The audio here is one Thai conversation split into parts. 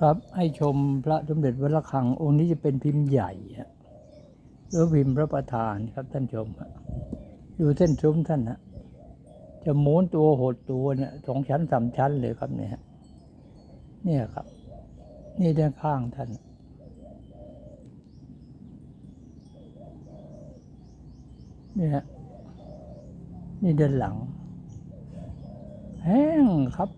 ครับให้ชมพระสมเด็จวัดระฆังองค์นี้จะเป็นพิมพ์ใหญ่หรือพิมพ์พระประธานครับท่านชมดูเส้นซุ้มท่านฮะจะม้วนตัวหดตัวเนี่ยสองชั้นสามชั้นเลยครับเนี่ยเนี่ยครับ นี่ด้านข้างท่านนี่ฮะนี่ด้านหลัง แห้งครับ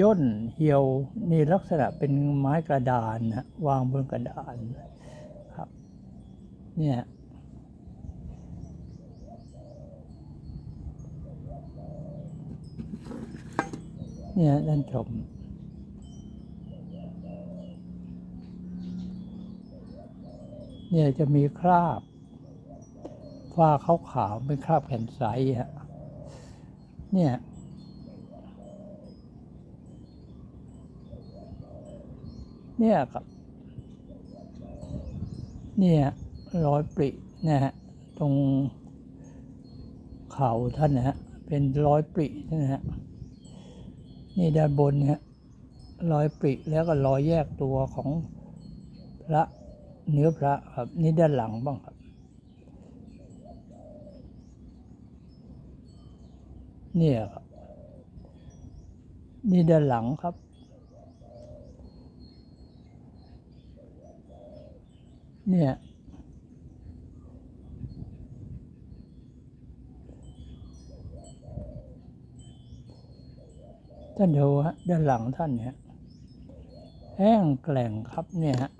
ย่นเหี่ยวนี่ลักษณะเป็นไม้กระดานนะวางบนกระดานครับ เนี่ยเนี่ยท่านชม เนี่ยจะมีคราบฝ้าขาวๆเป็นคราบแผ่นใสฮะเนี่ย เนี่ยครับ เนี่ยรอยปรินะฮะตรงเข่าท่านนะฮะเป็นร้อยปรินะฮะนี่ด้านบนเนี่ยรอยปริแล้วก็ร้อยแยกตัวของพระเนื้อพระครับนี่ด้านหลังบ้างครับ เนี่ยครับนี่ด้านหลังครับ เนี่ย ท่านดูฮะด้านหลังท่านเนี่ยแห้งแกล่งครับเนี่ยฮะ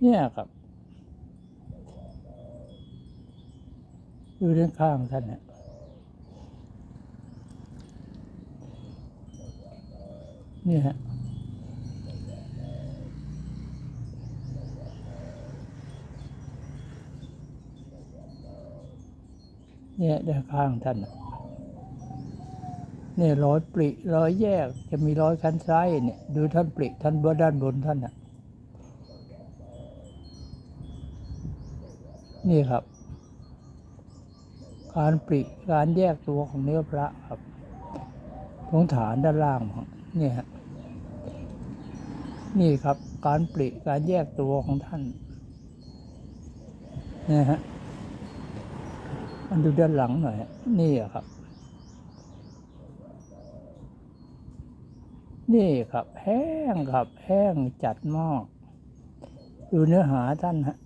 เนี่ยครับดูด้านข้างท่านเนี่ยเนี่ย เนี่ยด้านข้างท่านนะเนี่ยรอยปริรอยแยกจะมีรอยคันซ้ายเนี่ยดูท่านปริท่านบนด้านบนท่านน่ะนี่ครับ การปริการแยกตัวของเนื้อพระครับตรงฐานด้านล่างเนี่ยฮะนี่ครับ การปริการแยกตัวของท่านนะฮะ มันดูด้านหลังหน่อย นี่ครับ นี่ครับ แห้งครับ แห้งจัดมากดูเนื้อหาท่านฮะ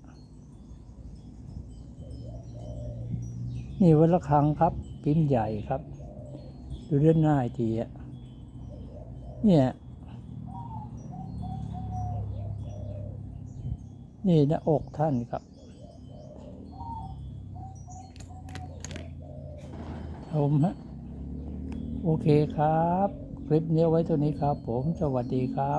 นี่วัดระฆังครับพิมพ์ใหญ่ครับ ดูด้านหน้าทีอะเนี่ยนี่หน้าอกท่านครับ ผมฮะโอเคครับ คลิปนี้ไว้ตัวนี้ครับ ผมสวัสดีครับ